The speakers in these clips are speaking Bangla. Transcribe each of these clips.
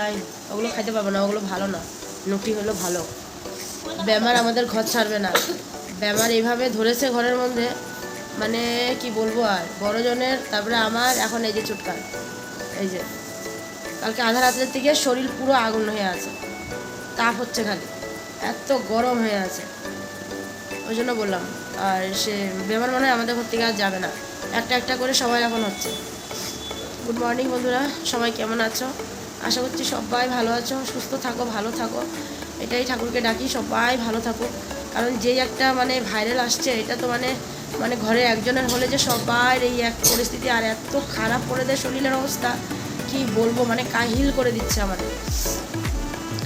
নাই, ওগুলো খাইতে পারব না, ওগুলো ভালো না। নটি হলো ভালো। ব্যামার আমাদের ঘর ছাড়বে না। ব্যামার এইভাবে ধরেছে ঘরের মধ্যে মানে কি বলব আর, বড়জনের, তারপরে আমার, এখন এই যে চুটকার এই যে, কালকে আধা রাতের থেকে শরীর পুরো আগুন হয়ে আছে। তাপ হচ্ছে খালি। এত গরম হয়ে আছে। ওই জন্য বললাম, আর সে বেমার মনে হয় আমাদের ঘর থেকে আর যাবে না। একটা একটা করে সবাই এখন হচ্ছে। গুড মর্নিং বন্ধুরা, সবাই কেমন আছো? আশা করছি সবাই ভালো আছো, সুস্থ থাকো, ভালো থাকো। এটাই ঠাকুরকে ডাকি, সবাই ভালো থাকো কারণ যেই একটা মানে ভাইরাল আসছে, এটা তো মানে মানে ঘরে একজনের হলে যে সবার এই এক পরিস্থিতি আর এত খারাপ করে দেয় শরীরের অবস্থা, কি বলব? মানে কাহিল করে দিচ্ছে আমাদের।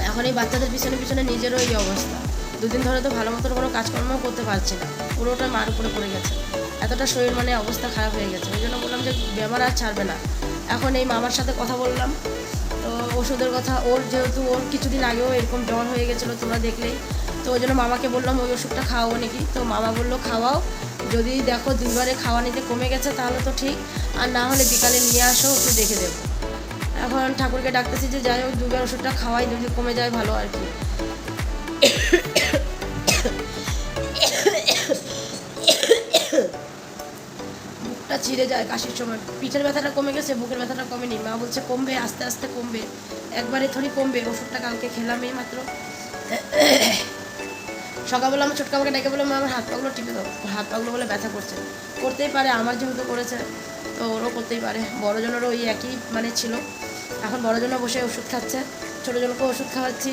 এখন এই বাচ্চাদের পিছনে পিছনে নিজেরও এই অবস্থা। দুদিন ধরে তো ভালো মতো কোনো কাজকর্ম করতে পারছি না। পুরোটা মার উপরে পড়ে গেছে। এতটা শরীর মানে অবস্থা খারাপ হয়ে গেছে। ওই জন্য বললাম যে, বেমার আর ছাড়বে না। এখন এই মামার সাথে কথা বললাম। তো ওষুধের কথা, ওর যেহেতু ওর কিছুদিন আগেও এরকম জ্বর হয়ে গেছিল তোমরা দেখলেই, তো ওই জন্য মামাকে বললাম ওই ওষুধটা খাওয়াবো নাকি। তো মামা বলল, খাওয়াও। যদি দেখো দুইবারে খাওয়া নিতে কমে গেছে তাহলে তো ঠিক, আর না হলে বিকালে নিয়ে আসো একটু দেখে দেবো। এখন ঠাকুরকে ডাকতেছি যে যাই হোক দুবার ওষুধটা খাওয়াই, যদি কমে যায় ভালো আর কি। চিড়ে যায় কাশির সময়। পিঠের ব্যথাটা কমে গেছে, বুকের ব্যথাটা কমেনি। মা বলছে, কমবে, আস্তে আস্তে কমবে। একবারে থরি কমবে। ওষুধটা কালকে খেলাম এই মাত্র। সকালবেলা আমার ছোটকা আমাকে ডেকে বলে মা, আমার হাত পাগুলো টিপে দাও। হাত পাগুলো বলে ব্যথা করছে। করতেই পারে, আমার যেহেতু করেছে, তো ওরও করতেই পারে। বড়জনেরও ওই একই মানে ছিল। এখন বড়জনও বসে ওষুধ খাচ্ছে, ছোটোজনকেও ওষুধ খাওয়াচ্ছি,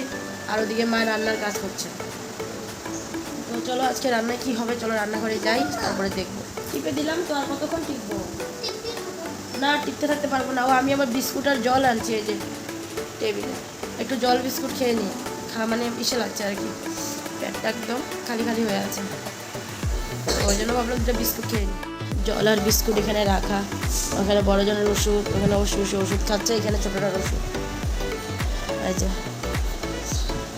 আর ওদিকে মা রান্নার কাজ করছে। তো চলো আজকে রান্নায় কী হবে? চলো রান্নাঘরে যাই, তারপরে দেখব। টিপে দিলাম, তো আর কতক্ষণ টিপবো? না, টিপতে থাকতে পারব না। ও, আমি আবার বিস্কুট আর জল আনছি এই যে টেবিলে। একটু জল বিস্কুট খেয়ে নিই খা মানে ইসে লাগছে আর কি। পেটটা একদম খালি খালি হয়ে আছে। ওই জন্য ভাবলাম দুটো বিস্কুট খেয়ে নিই জল আর বিস্কুট এখানে রাখা। ওখানে বড় জনের ওষুধ, ওখানে ওষুধ ওষুধ খাচ্ছে, এখানে ছোটোটার ওষুধ। আচ্ছা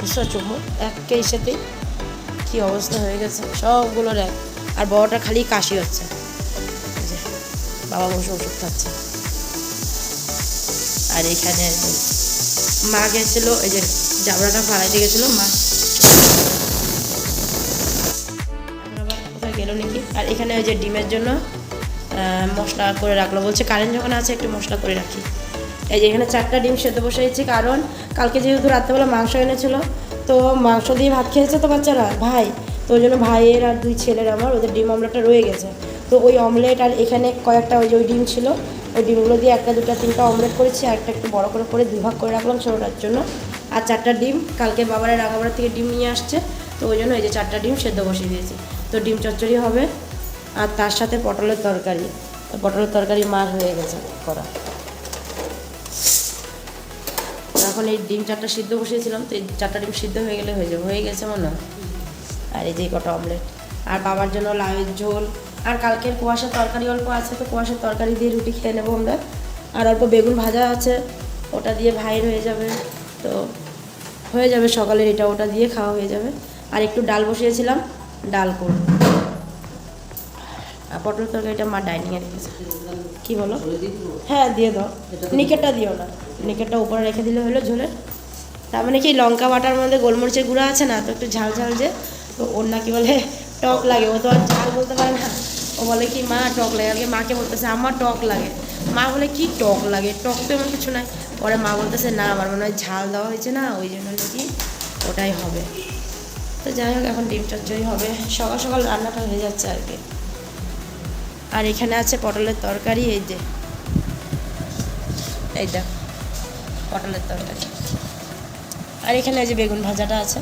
ঈশ্বর চুপ একই সাথেই কি অবস্থা হয়ে গেছে। সবগুলোর এক। আর বড়টা খালি কাশি হচ্ছে। বাবা বসে ওষুধ খাচ্ছে। আর এখানে মা গেছিল, এই যে জাবড়াটা ফালাইতে গেছিল, মা। গেলো নাকি? আর এখানে ওই যে ডিমের জন্য মশলা করে রাখল। বলছে কারেন্ট যখন আছে একটু মশলা করে রাখি। এই যে এখানে চারটা ডিম সেদ্ধ বসিয়েছি কারণ কালকে যেহেতু রাত্রেবেলা মাংস এনেছিল, তো মাংস দিয়ে ভাত খেয়েছে তো বাচ্চারা। ভাই তো ওই জন্য ভাইয়ের আর দুই ছেলের আমার, ওদের ডিম অমলেটটা রয়ে গেছে। তো ওই অমলেট আর এখানে কয়েকটা ওই যে ওই ডিম ছিল, ওই ডিমগুলো দিয়ে একটা, দুটা, তিনটা অমলেট করেছি, আর একটা একটু বড় করে করে দুই ভাগ করে রাখলাম ছোটোটার জন্য। আর চারটা ডিম, কালকে বাবারা রাঙাবাড়া থেকে ডিম নিয়ে আসছে, তো ওই জন্য এই যে চারটা ডিম সেদ্ধ বসিয়ে দিয়েছি। তো ডিম চচ্চড়ি হবে, আর তার সাথে পটলের তরকারি। পটলের তরকারি মার হয়ে গেছে করা। এখন এই ডিম চারটা সিদ্ধ বসিয়েছিলাম, তো এই চারটা ডিম সিদ্ধ হয়ে গেলে হয়ে যাবে, হয়ে গেছে মনে হয়। আর এই যে কটা অমলেট আর বাবার জন্য লাউয়ের ঝোল। আর কালকের কুয়াশার তরকারি, অল্প আছে তো কুয়াশার তরকারি দিয়ে রুটি খেয়ে নেব আমরা। আর অল্প বেগুন ভাজা আছে, ওটা দিয়ে ভাইয়ের হয়ে যাবে। তো হয়ে যাবে সকালের এটা, ওটা দিয়ে খাওয়া হয়ে যাবে। আর একটু ডাল বসিয়েছিলাম, ডাল করব। আর পটল তরকারিটা মা ডাইনিংয়ে রেখেছে। কী বলো? হ্যাঁ দিয়ে দাও। নিকেটটা দিও না। নিকেটটা উপরে রেখে দিলে হলো ঝোলের তার মানে কি লঙ্কা বাটার মধ্যে গোলমরিচের গুঁড়া আছে না, তো একটু ঝাল ঝাল যে তো ওর নাকি বলে, টক লাগে। ও তো আর ঝাল বলতে পারে না। ও বলে কি, মা, টক লাগে। আগে মাকে বলতেছে, আমার টক লাগে। মা বলে, কি টক লাগে? টক তো এমন কিছু নাই। পরে মা বলতেছে, না, আমার মনে হয় ঝাল দেওয়া হয়েছে না, ওই জন্য নাকি ওটাই হবে। তো যাই হোক, এখন ডিম চচ্চড়ি হবে। সকাল সকাল রান্নাটা হয়ে যাচ্ছে আর কি। আর এখানে আছে পটলের তরকারি, এই যে। এই দেখ, পটলের তরকারি। আর এখানে এই যে বেগুন ভাজাটা আছে।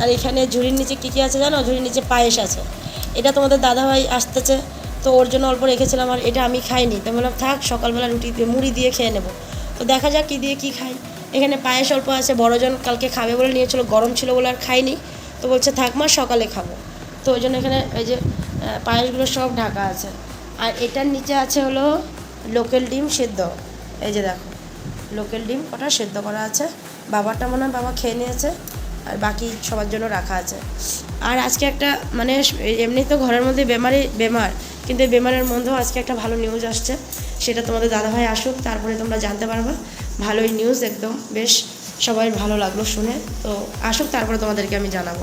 আর এখানে ঝুড়ির নিচে কী কী আছে জানো? ঝুড়ির নিচে পায়েস আছে। এটা তোমাদের দাদাভাই আসতেছে, তো ওর জন্য অল্প রেখেছিলাম আর এটা আমি খাইনি। তো বললাম, থাক, সকালবেলা রুটি দিয়ে, মুড়ি দিয়ে খেয়ে নেব। তো দেখা যাক কী দিয়ে কী খাই। এখানে পায়েস অল্প আছে, বড়জন কালকে খাবে বলে নিয়েছিল, গরম ছিল বলে আর খাইনি। তো বলছে, থাক মা, সকালে খাব। তো ওই জন্য এখানে এই যে পায়েসগুলো সব ঢাকা আছে। আর এটার নিচে আছে হলো লোকেল ডিম সেদ্ধ। এই যে দেখো, লোকেল ডিম কটা সেদ্ধ করা আছে। বাবারটা মনে হয় বাবা খেয়ে নিয়েছে। আর বাকি সবার জন্য রাখা আছে। আর আজকে একটা মানে এমনি তো ঘরের মধ্যে বেমারি, বেমার, কিন্তু এই বেমারের মধ্যেও আজকে একটা ভালো নিউজ আসছে। সেটা তোমাদের দাদাভাই আসুক, তারপরে তোমরা জানতে পারবে। ভালোই নিউজ একদম, বেশ সবাই ভালো লাগল শুনে। তো আসুক, তারপরে তোমাদেরকে আমি জানাব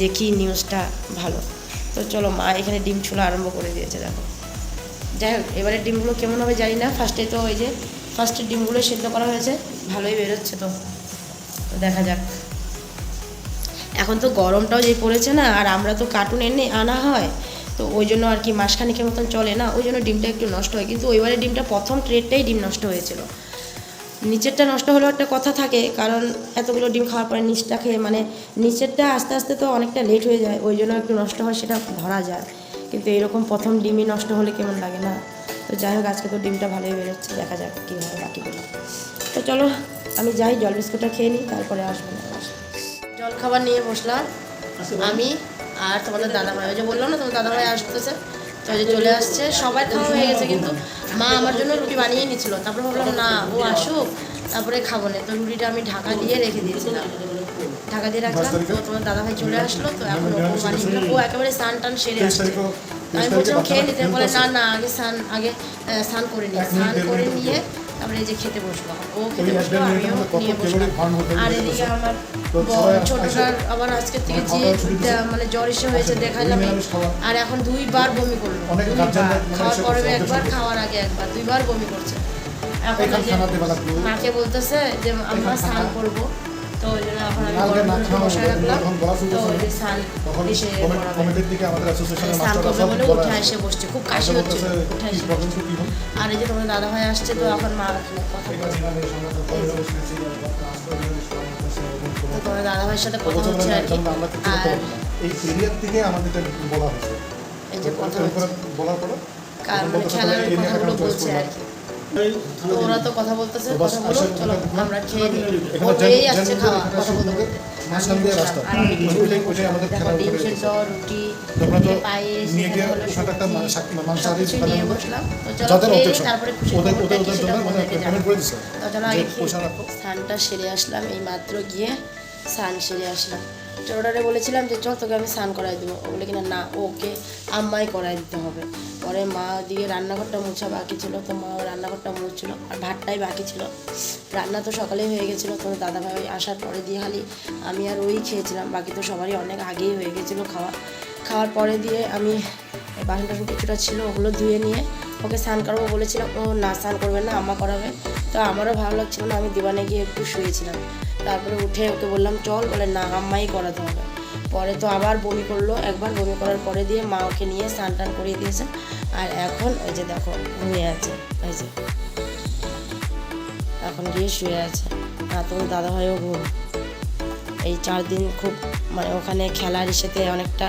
যে কি নিউজটা ভালো। তো চলো মা এখানে ডিম ছোলা আরম্ভ করে দিয়েছে, দেখো। যাই হোক, এবারে ডিমগুলো কেমন হবে জানি না। ফার্স্টে তো ওই যে ফার্স্টে ডিমগুলো সেদ্ধ করা হয়েছে, ভালোই বেরোচ্ছে তো দেখা যাক। এখন তো গরমটাও যে পড়েছে না, আর আমরা তো কার্টুন এনে আনা হয়, তো ওই জন্য আর কি মাসখানিকের মতন চলে না, ওই জন্য ডিমটা একটু নষ্ট হয়, কিন্তু ওইবারে ডিমটা প্রথম ট্রেডটাই ডিম নষ্ট হয়েছিল। নিচেরটা নষ্ট হলেও একটা কথা থাকে, কারণ এতগুলো ডিম খাওয়ার পরে নিচটা খেয়ে মানে নিচেরটা আস্তে আস্তে তো অনেকটা লেট হয়ে যায়, ওই জন্য একটু নষ্ট হয়, সেটা ধরা যায়। কিন্তু এরকম প্রথম ডিমই নষ্ট হলে কেমন লাগে না? তো যাই হোক, আজকে তো ডিমটা ভালোই বেরোচ্ছে, দেখা যাক কী হয় বাকিগুলো তো চলো, আমি যাই জল বিস্কুটটা খেয়ে নিই, তারপরে আসব। না জল খাবার নিয়ে বসলাম। আমি আর তোমাদের দাদা ভাই ওই যে বললাম না তোমার দাদা ভাই আসতেছে তো যে চলে আসছে। সবার খাওয়া হয়ে গেছে কিন্তু মা আমার জন্য রুটি বানিয়ে নিচ্ছিল তারপরে ভাবলাম না ও আসুক তারপরে খাব না। তো রুটিটা আমি ঢাকা দিয়ে রেখে দিয়েছিলাম। ঢাকা দিয়ে রাখলাম তো তোমার দাদা ভাই চলে আসলো তো এখন ও বানিয়ে ও একেবারে স্নান টান সেরে আসছে আমি বলছিলাম খেয়ে নিতে। বলে না না আগে স্নান আগে স্নান করে নিই। স্নান করে নিয়ে তারপরে যে খেতে বসল ও খেতে বসল আমিও নিয়ে বসলাম। আর এদিকে আমার ছোটটার আবার আজকের থেকে যে মানে জ্বর এসে হয়েছে দেখালাম আর এখন দুইবার বমি করল। দুইবার। মানে খাওয়ার পরে একবার খাওয়ার আগে একবার। দুইবার বমি করছে। এখন। মাকে বলতেছে যে আমরা স্নান করব। তো ওই জন্য এখন আমি বসায় রাখলাম। তো ওই যে এসে করাবে বলে উঠে বসছে। খুব কাশি হচ্ছে উঠে এসে? আর এই যে তোমার দাদা ভাই আসছে তো এখন মা কথা তোমার দাদা ভাইয়ের সাথে কথা হচ্ছে আর কি। আর। এই এরিয়ার থেকে আমাদের বলা হয়েছে এই যে কথা বলার পরে কার মানে খেলার কথাগুলো বলছে আর কি। ওরা তো কথা বলতেছে কথা বলো চলো আমরা খেয়ে নিই। আসছে খাওয়া কথা বলতে মানে রুটি পায়েস স্নানটা সেরে আসলাম। এই মাত্র গিয়ে স্নান সেরে আসলাম। ছোটোটারে বলেছিলাম যে, চল তোকে আমি স্নান করাই দেবো। ও বলে কিনা, না, ওকে আম্মাই করাই দিতে হবে। পরে মা দিয়ে রান্নাঘরটা মোছা বাকি ছিল, তো মা রান্নাঘরটা মুছছিল আর ভাতটাই বাকি ছিল। রান্না তো সকালেই হয়ে গেছিল, তো দাদাভাই আসার পরে দিয়ে খালি আমি আর ওই খেয়েছিলাম। বাকি তো সবারই অনেক আগেই হয়ে গেছিল খাওয়া। খাওয়ার পরে দিয়ে আমি বাসন টাসন কিছুটা ছিল ওগুলো ধুয়ে নিয়ে ওকে স্নান করব বলেছিলাম। ও, না, স্নান করবে না, আম্মা করাবে। তো আমারও ভালো লাগছিল না, আমি দিবানে গিয়ে একটু শুয়েছিলাম। তারপরে উঠে ওকে বললাম, চল বলে না, আম্মাই করাতে হবে। পরে তো আবার বমি করল। একবার বমি করার পরে দিয়ে মা ওকে নিয়ে স্নান টান করিয়ে দিয়েছে। আর এখন ওই যে দেখো, ঘুমিয়ে আছে ওই যে। এখন গিয়ে শুয়ে আছে। আর তোমার দাদাভাইও ঘুম। এই চার দিন খুব মানে ওখানে খেলার ইসেতে অনেকটা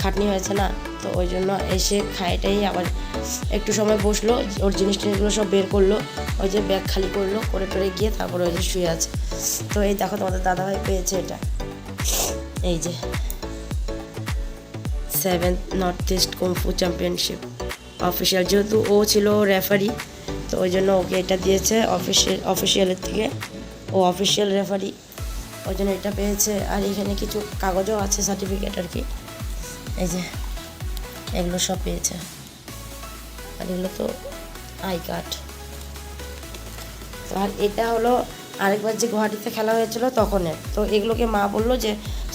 খাটনি হয়েছে না? তো ওই জন্য এসে খাইটাই আবার একটু সময় বসল, ওর জিনিস টিনিসগুলো সব বের করল। ওই যে ব্যাগ খালি করল করে টরে গিয়ে তারপরে ওই যে শুয়ে আছে। তো এই দেখো তোমাদের দাদাভাই পেয়েছে এটা। এই যে seventh north east kung fu championship official যেহেতু ও ছিল রেফারি তো ওই জন্য ওকে এটা দিয়েছে অফিসিয়াল অফিসিয়ালের থেকে। ও অফিসিয়াল রেফারি ওই জন্য এটা পেয়েছে। আর এখানে কিছু কাগজও আছে সার্টিফিকেট আর কি। এই যে, এগুলো সব পেয়েছে। আর এগুলো তো আই কার্ড। আর এটা হলো আরেকবার যে গুয়াহাটিতে খেলা হয়েছিল তখনের। তো এগুলোকে মা বলল যে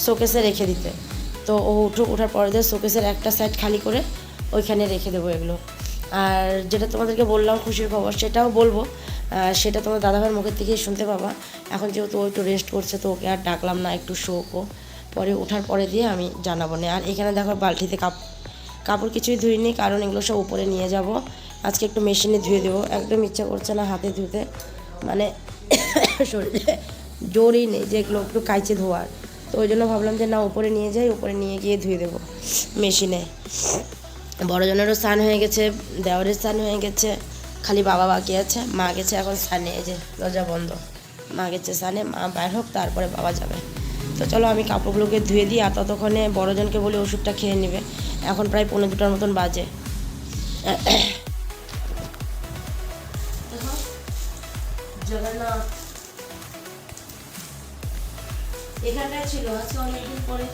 শোকেসে রেখে দিতে। তো ও উঠো ওঠার পরে দিয়ে শোকেসের একটা সাইড খালি করে ওইখানে রেখে দেবো এগুলো। আর যেটা তোমাদেরকে বললাম খুশির খবর সেটাও বলব। সেটা তোমার দাদাভাইয়ের মুখের থেকেই শুনতে পাবা। এখন যেহেতু ও একটু রেস্ট করছে, তো ওকে আর ডাকলাম না, একটু শোকও পরে ওঠার পরে দিয়ে আমি জানাব না। আর এখানে দেখো বালতিতে কাপ, কাপড় কিছুই ধুইনি, কারণ এগুলো সব উপরে নিয়ে যাব। আজকে একটু মেশিনে ধুয়ে দেবো। একদম ইচ্ছা করছে না হাতে ধুতে। মানে শরীরে। জোরই নেই যে এগুলো একটু কাইচে ধোয়ার। তো ওই জন্য ভাবলাম যে না উপরে নিয়ে যাই উপরে নিয়ে গিয়ে ধুয়ে দেবো মেশিনে। বড়জনেরও স্নান হয়ে গেছে দেওয়ারের স্নান হয়ে গেছে, খালি বাবা বাকি আছে, মা গেছে এখন স্নানে, এই যে দরজা বন্ধ। মা গেছে স্নানে, মা বাইর হোক, তারপরে বাবা যাবে। তো চলো আমি কাপড়গুলোকে ধুয়ে দিই আর ততক্ষণে বড়জনকে বলি ওষুধটা খেয়ে নেবে। এখন প্রায় পনেরো দুটার মতন বাজে। এখানটায় ছিল আজকে অনেকদিন পরে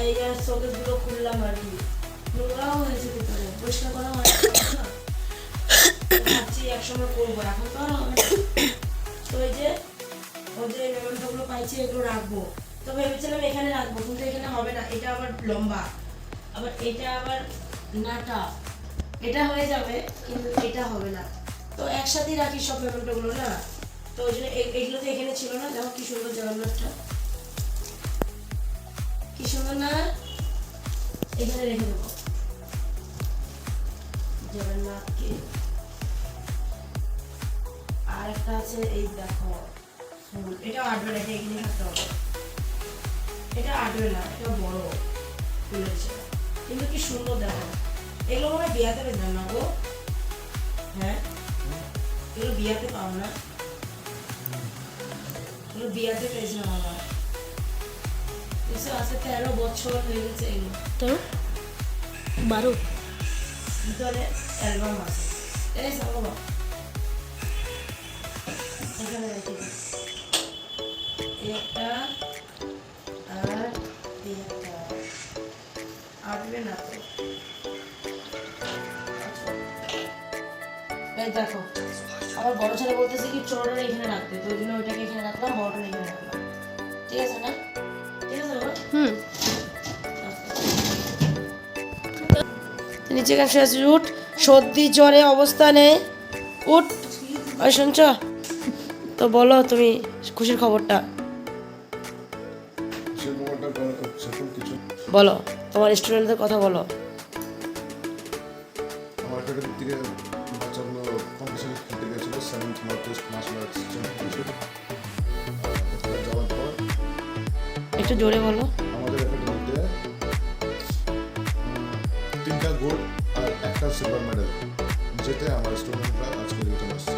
এই যে শোকেসগুলো খুললাম আর কি। নোংরাও হয়েছে ভিতরে, পরিষ্কার করা হয় ভাবছি একসময় করব, এখন তো আর হবে। তো ওই যে ওদের মেমনটাগুলো পাইছি, এগুলো রাখব। তো ভেবেছিলাম এখানে রাখব, কিন্তু এখানে হবে না, এটা আবার লম্বা। আবার এটা আবার নাটা। এটা হয়ে যাবে, কিন্তু এটা হবে না। তো একসাথেই রাখি সব মেমনটাগুলো না? তো ওই জন্য এগুলো তো এখানে ছিল না, দেখো কি সুন্দর জগন্নাথটা কি সুন্দর না? এখানে রেখে দেবো। জগন্নাথকে। আর একটা আছে, এই দেখো। এটা আটবে এটা এখানে থাকতে হবে। এটা আটবে না, এটা বড়। ফুলের কিন্তু কি সুন্দর দেখো। এগুলো মনে বিয়াতে পেতাম না গো? হ্যাঁ? এগুলো বিয়াতে পাও না? এগুলো বিয়াতে পেয়েছিলাম আমার তেরো বছর হয়ে গেছে এগুলো তো বারো? ভিতরে অ্যালবাম আছে। এই সামনে এখানে রেখে একটা আর একটা। আটবে না তো। এই দেখো আমার বড় ছেলে বলতেছে কি ছোটটা এখানে রাখতে। তো ওই জন্য ওইটাকে এখানে রাখলাম বড়টা এখানে রাখলাম। ঠিক আছে না? হুম। নিচে কাছে আছে উঠ। সর্দি জ্বরে অবস্থা নেই। উঠ। ওই শুনছ? তো বলো তুমি খুশির খবরটা। বলো তোমার স্টুডেন্টদের কথা বলো। জোরে বলো। আমাদের একাডেমিতে তিনটা গোল্ড আর একটা সিলভার মেডেল যেতে আমার স্টুডেন্টরা আজকে রিটার্ন আসছে।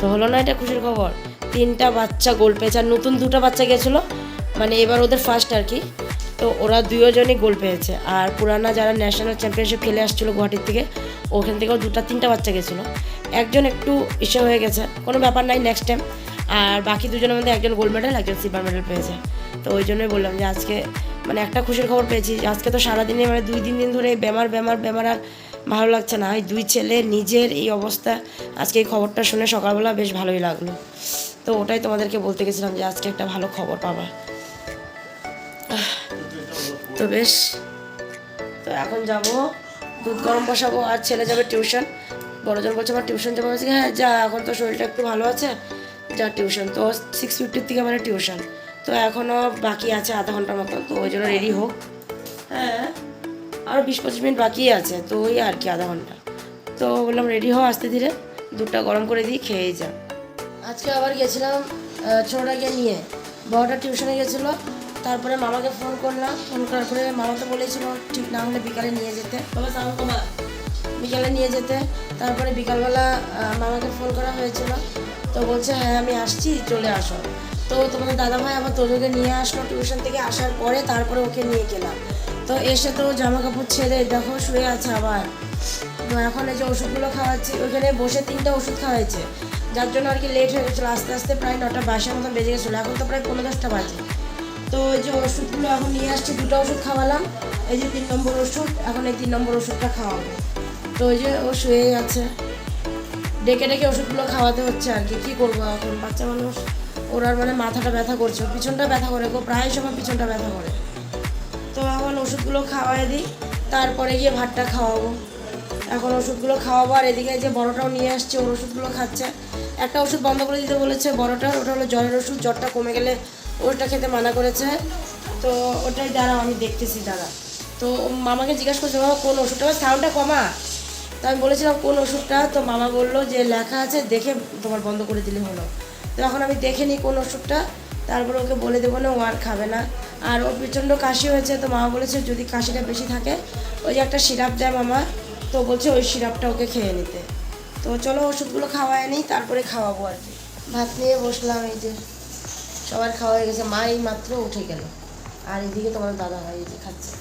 তো হলো না এটা খুশির খবর? তিনটা বাচ্চা গোল পেয়েছে আর নতুন দুটো বাচ্চা গেছিল মানে এবার ওদের ফার্স্ট আর কি। তো ওরা দুজনই গোল পেয়েছে আর পুরানা যারা ন্যাশনাল চ্যাম্পিয়নশিপ খেলে আসছিল গুয়াহাটির থেকে ওখান থেকেও দুটা তিনটা বাচ্চা গেছিল একজন একটু ইসে হয়ে গেছে কোনো ব্যাপার নাই নেক্সট টাইম আর বাকি দুজনের মধ্যে একজন গোল্ড মেডেল একজন সিলভার মেডেল পেয়েছে। তো ওই জন্যই বললাম যে আজকে মানে একটা খুশির খবর পেয়েছি আজকে তো সারাদিনে মানে দুই তিন দিন ধরে এই বেমার বেমার বেমার আর ভালো লাগছে না। এই দুই ছেলে নিজের এই অবস্থা আজকে এই খবরটা শুনে সকালবেলা বেশ ভালোই লাগল। তো ওটাই তোমাদেরকে বলতে গেছিলাম যে আজকে একটা ভালো খবর পাবা। তো বেশ। তো এখন যাব, দুধ গরম বসাবো আর ছেলে যাবে টিউশন। বড়জন বলছে আমার টিউশন যাব? হ্যাঁ যা, এখন তো শরীরটা একটু ভালো আছে, যা, টিউশন। তো সিক্স ফিফটির থেকে মানে টিউশন। তো এখনও বাকি আছে আধা ঘণ্টার মতো তো ওই জন্য রেডি হোক। হ্যাঁ আর বিশ পঁচিশ মিনিট বাকি আছে তো ওই আর কি আধা ঘণ্টা। তো বললাম রেডি হও আস্তে ধীরে দুধটা গরম করে দিই খেয়েই যা। আজকে আবার গেছিলাম ছোটটাকে নিয়ে। বড়টা টিউশনে গেছিল তারপরে মামাকে ফোন করলাম ফোন করার পরে মামা তো বলেছিল ঠিক না হলে বিকালে নিয়ে যেতে। বাবা সাউন্ড কমা বিকালে নিয়ে যেতে তারপরে বিকালবেলা মামাকে ফোন করা হয়েছিল। তো বলছে হ্যাঁ আমি আসছি চলে আসো। তো তোমাদের দাদাভাই আবার তোদেরকে নিয়ে আসলো টিউশন থেকে আসার পরে তারপরে ওকে নিয়ে গেলাম। তো এসে তো জামা কাপড় ছেড়ে দেখো শুয়ে আছে আবার। তো এখন এই যে ওষুধগুলো খাওয়াচ্ছি, ওইখানে বসে তিনটা ওষুধ খাওয়াইছে। যার জন্য আর কি লেট হয়ে গেছিল, আস্তে আস্তে প্রায় নটা বাসের মতন বেজে গেছিল, এখন তো প্রায় পনেরো দশটা বাজে। তো এই যে ওষুধগুলো এখন নিয়ে আসছি, দুটো ওষুধ খাওয়ালাম, এই যে তিন নম্বর ওষুধ, এখন এই তিন নম্বর ওষুধটা খাওয়াবো। তো ওই যে ও শুয়েই আছে। ডেকে ডেকে ওষুধগুলো খাওয়াতে হচ্ছে আর কি, কী করব এখন বাচ্চা মানুষ? ওর মানে মাথাটা ব্যথা করছে, পিছনটা ব্যথা করে গো, প্রায় সময় পিছনটা ব্যথা করে। তো এখন ওষুধগুলো খাওয়াই দিই, তারপরে গিয়ে ভাতটা খাওয়াবো। এখন ওষুধগুলো খাওয়াবো, আর এদিকে যে বড়টাও নিয়ে আসছে, ওর ওষুধগুলো খাচ্ছে। একটা ওষুধ বন্ধ করে দিতে বলেছে বড়টার ওটা হলো জ্বরের ওষুধ, জ্বরটা কমে গেলে ওটা খেতে মানা করেছে। তো ওটাই দাঁড়াও, আমি দেখতেছি, দাঁড়া। তো মামাকে জিজ্ঞাসা করছে মামা কোন ওষুধটা? সাউন্ডটা কমা? তো আমি বলেছিলাম, কোন ওষুধটা? তো মামা বলল যে, লেখা আছে, দেখে তোমার বন্ধ করে দিলে হলো। তো এখন আমি দেখে নিই কোন ওষুধটা, তারপরে ওকে বলে দেবো, না, ও আর খাবে না। আর ওর প্রচণ্ড কাশি হয়েছে, তো মা বলেছে যদি কাশিটা বেশি থাকে, ওই যে একটা সিরাপ দেয় মামা, তো বলছে ওই সিরাপটা ওকে খেয়ে নিতে। তো চলো ওষুধগুলো খাওয়ায় নিই, তারপরে খাওয়াবো আর কি। ভাত নিয়ে বসলাম এই যে, সবার খাওয়া হয়ে গেছে। মা এই মাত্র উঠে গেল। আর এদিকে তোমার দাদা ভাই এই যে খাচ্ছে।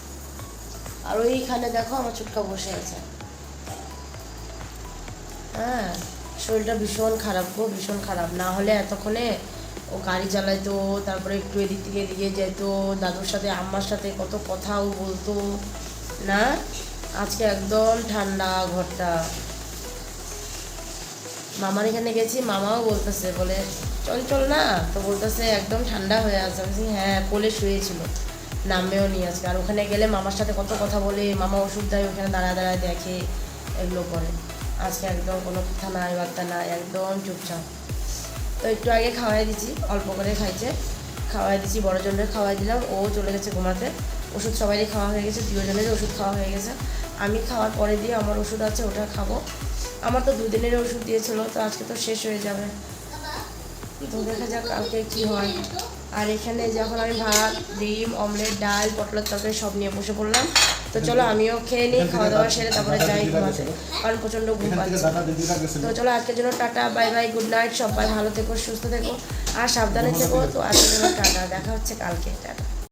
আর ওইখানে দেখো আমার ছুটকা বসে আছে। হ্যাঁ। শরীরটা ভীষণ খারাপ গো, ভীষণ খারাপ। না হলে এতক্ষণে ও গাড়ি চালাইতো, তারপরে একটু এদিক থেকে এদিকে যেত দাদুর সাথে, আম্মার সাথে কত কথাও বলতো, না? আজকে একদম ঠান্ডা ঘরটা। মামার এখানে গেছি, মামাও বলতেছে, বলে, চল চল না। তো বলতেছে, একদম ঠান্ডা হয়ে আছে। আমি হ্যাঁ কোলে শুয়েছিল নামেও নিয়ে আজকে। আর ওখানে গেলে মামার সাথে কত কথা বলে, মামা ওষুধ দেয়, ওখানে দাঁড়ায় দাঁড়ায় দেখে, এগুলো করে। আজকে একদম কোনো কথা নাই, বার্তা নাই, একদম চুপচাপ। তো একটু আগে খাওয়াই দিচ্ছি অল্প করে খাইছে। খাওয়াই দিচ্ছি বড় জনের খাওয়াই দিলাম, ও চলে গেছে ঘুমাতে। ওষুধ সবারই খাওয়া হয়ে গেছে দুজনের ওষুধ খাওয়া হয়ে গেছে। আমি খাওয়ার পরে দিয়ে আমার ওষুধ আছে, ওটা খাব। আমার তো দুদিনের ওষুধ দিয়েছিল, তো আজকে তো শেষ হয়ে যাবে। তো দেখা যাক কালকে কি হয়। আর এখানে যখন আমি ভাত, ডিম, অমলেট, ডাল, পটলের তরকারি সব নিয়ে বসে পড়লাম। তো চলো আমিও খেয়ে নিই খাওয়া দাওয়া সেরে তারপরে যাই ঘুমাতে। কারণ প্রচণ্ড ঘুম পাচ্ছে। তো চলো আজকের জন্য tata bye bye good night সবাই ভালো থেকো সুস্থ থেকো আর সাবধানে থেকো। তো আজকের জন্য টাটা দেখা হচ্ছে কালকে টাটা।